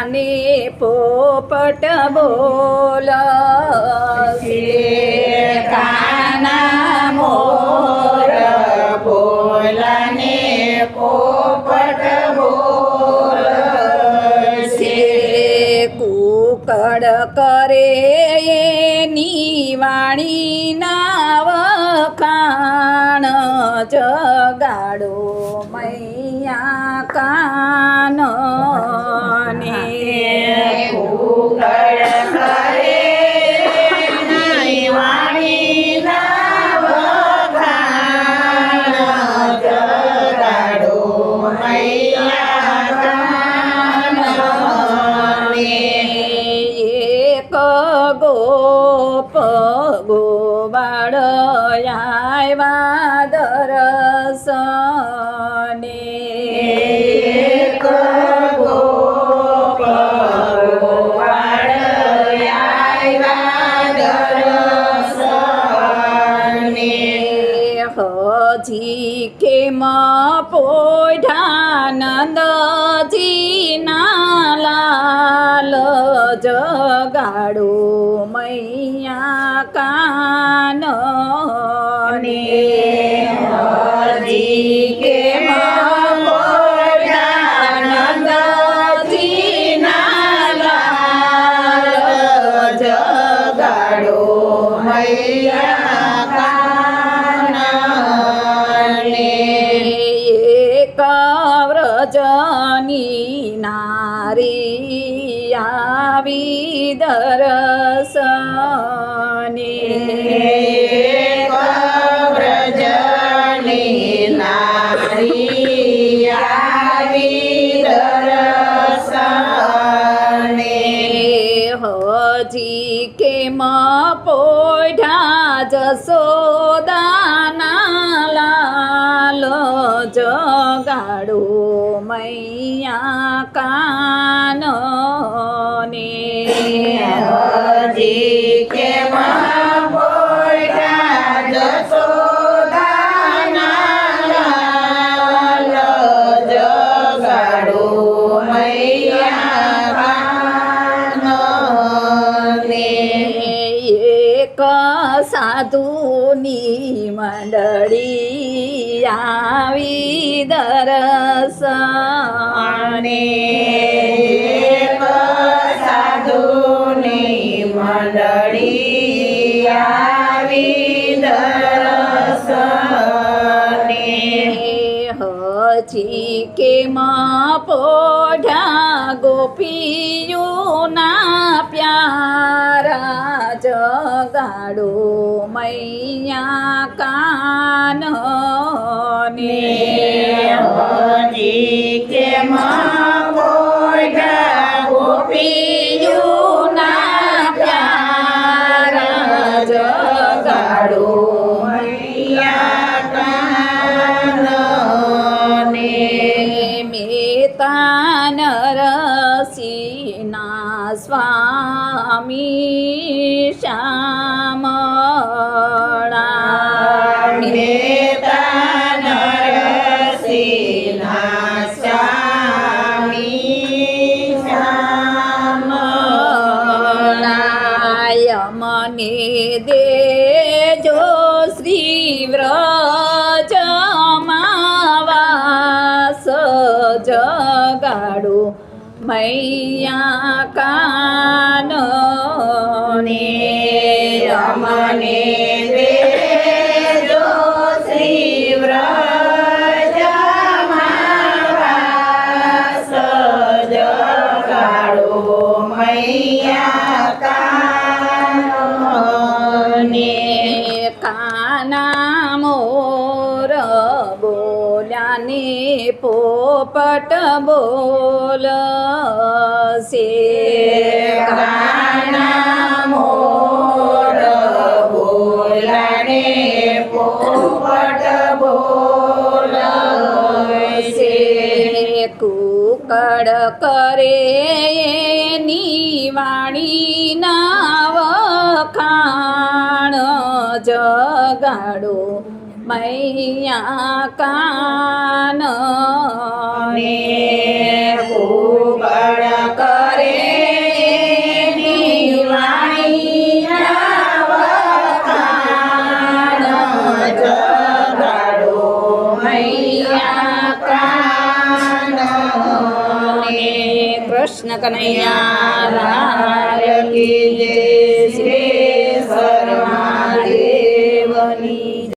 બોલ્યાને પોપટ બોલ. કાના મોર બોલને પોપટ બોલ. કુકડ કરે એની વાણીના વખાણ જગાડો ને ઉકળ કરે ગોવાળ આવ્યા દરસને હજી કેમ પોઢાનંદજી ના લાલ જગાડો મૈયા કાન અને નારી આવી દરસને વ્રજની નારી આવી દર્શને. હજી કેમ પોઢા જસોદાના મૈયા કાન ને હજી કેમ મૈયા કાનને. એક સાધુની મંડળી આવી સાધુની મંડળી આવી દર્શને. હજી કેમાં પોઢા ગોપીઓના પ્યારા જગાડો મૈયા કાન ને કેમ સ્વામી શ્યામળા કાના મોર બોલ્યાની પોપટ બોલ સે કાના મોર બોલાને પોપટ બોલશે. કુકડ કરે એની વાણી ના વખાણ ગાડો મૈયા કાન. કૃષ્ણ કનૈયા કી જય.